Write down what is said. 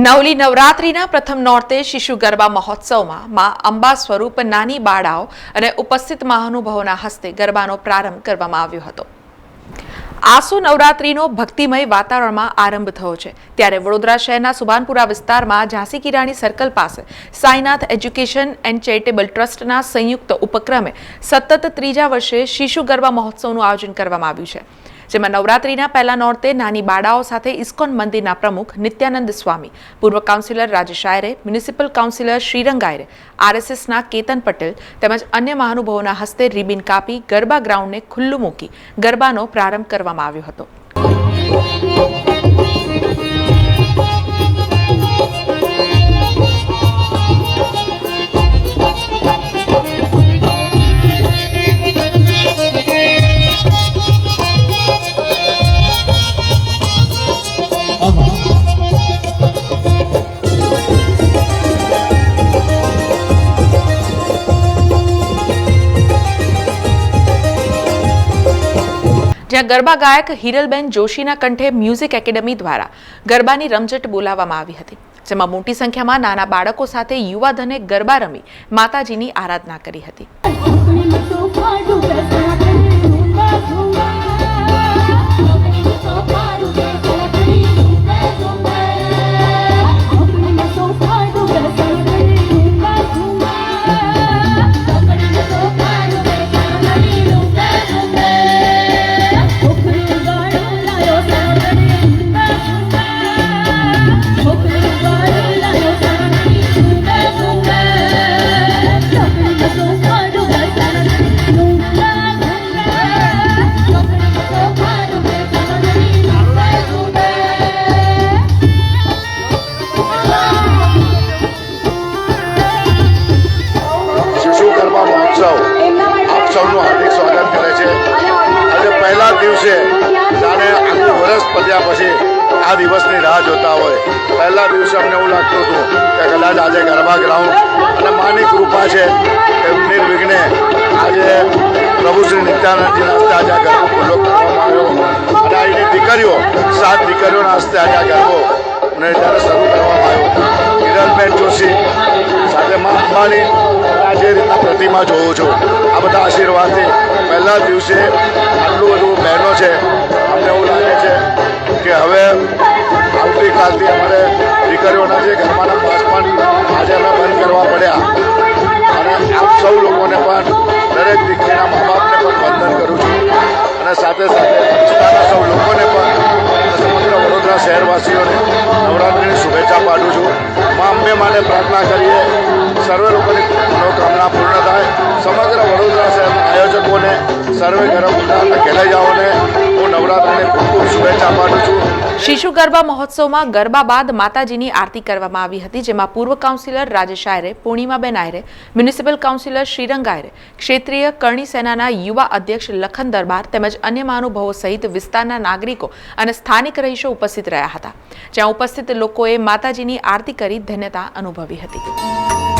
નવલી નવરાત્રિના પ્રથમ નોરતે શિશુ ગરબા મહોત્સવમાં મા અંબા સ્વરૂપ નાની બાળાઓ અને ઉપસ્થિત મહાનુભાવોના હસ્તે ગરબાનો પ્રારંભ કરવામાં આવ્યો હતો. આસો નવરાત્રિનો ભક્તિમય વાતાવરણમાં આરંભ થયો છે. ત્યારે વડોદરા શહેરના સુભાનપુરા વિસ્તારમાં ઝાંસી કિરાણી સર્કલ પાસે સાઈનાથ એજ્યુકેશન એન્ડ ચેરિટેબલ ટ્રસ્ટના સંયુક્ત ઉપક્રમે સતત ત્રીજા વર્ષે શિશુ ગરબા મહોત્સવનું આયોજન કરવામાં આવ્યું છે. જેમાં નવરાત્રીના પહેલા નોરતે નાની બાળાઓ સાથે ઇસ્કોન મંદિરના પ્રમુખ નિત્યાનંદ સ્વામી, પૂર્વ councillor Rajesh Ayre, municipal councillor Shrirang Ayre, આરએસએસના Ketan Patel તેમજ અન્ય મહાનુભાવોના હસ્તે રિબિન કાપી ગરબા ગ્રાઉન્ડને ખુલ્લું મૂકી ગરબાનો પ્રારંભ કરવામાં આવ્યો હતો. જ્યાં ગરબા ગાયક હિરલબેન જોશીના કંઠે મ્યુઝિક એકેડમી દ્વારા ગરબાની રમઝટ બોલાવવામાં આવી હતી, જેમાં મોટી સંખ્યામાં નાના બાળકો સાથે યુવાધને ગરબા રમી માતાજીની આરાધના કરી હતી. મહોત્સવ આપ સૌનું હાર્દિક સ્વાગત કરે છે. આજે પહેલા દિવસે જાણે આખું વર્ષ પત્યા પછી આ દિવસની રાહ જોતા હોય. પહેલા દિવસે અમને એવું લાગતું હતું કે કદાચ આજે ગરબા ગ્રાઉન્ડ અને માની કૃપા છે કે નિર્વિઘ્ને આજે પ્રભુ શ્રી નિત્યાનંદજીના હસ્તે આજે આ ગરબો ખુલ્લો કરવામાં આવ્યો. અને અહીંની દીકરીઓ, સાત દીકરીઓના હસ્તે આજે આ ગરબો અને જ્યારે શરૂ કરવામાં આવ્યો. હિરલબેન જોશી, સાથે મા રીતના પ્રતિમા જોઉં છું. આ બધા આશીર્વાદથી પહેલા દિવસે આટલું બધું બહેનો છે, અમને એવું લાગે છે કે હવે આવતીકાલથી અમારે દીકરીઓના જે ઘરમાંના પાસ પણ આજે અમે બંધ કરવા પડ્યા. અને આપ સૌ લોકોને પણ દરેક દીકરીના મા બાપને પણ વંદન કરું છું. અને સાથે સાથે વિસ્તારના સૌ લોકોને પણ સમગ્ર વડોદરા શહેરવાસીઓને નવરાત્રિની શુભેચ્છા પાઠવું છું. મા અંબે માટે પ્રાર્થના કરીએ. સર્વે લોકોની મનોકામના પૂર્ણ થાય. સમગ્ર વડોદરા શહેરના આયોજકોને સર્વે ગરમ ખેલૈયાઓને હું શિશુ ગરબા મહોત્સવમાં ગરબા બાદ માતાજીની આરતી કરવામાં આવી હતી, જેમાં પૂર્વ councillor Rajesh Ayre, Purnimaben Ayre, municipal councillor Shrirang Ayre, ક્ષેત્રીય કરણી સેનાના યુવા અધ્યક્ષ લખન દરબાર તેમજ અન્ય મહાનુભાવો સહિત વિસ્તારના નાગરિકો અને સ્થાનિક રહીશો ઉપસ્થિત રહ્યા હતા, જ્યાં ઉપસ્થિત લોકોએ માતાજીની આરતી કરી ધન્યતા અનુભવી હતી.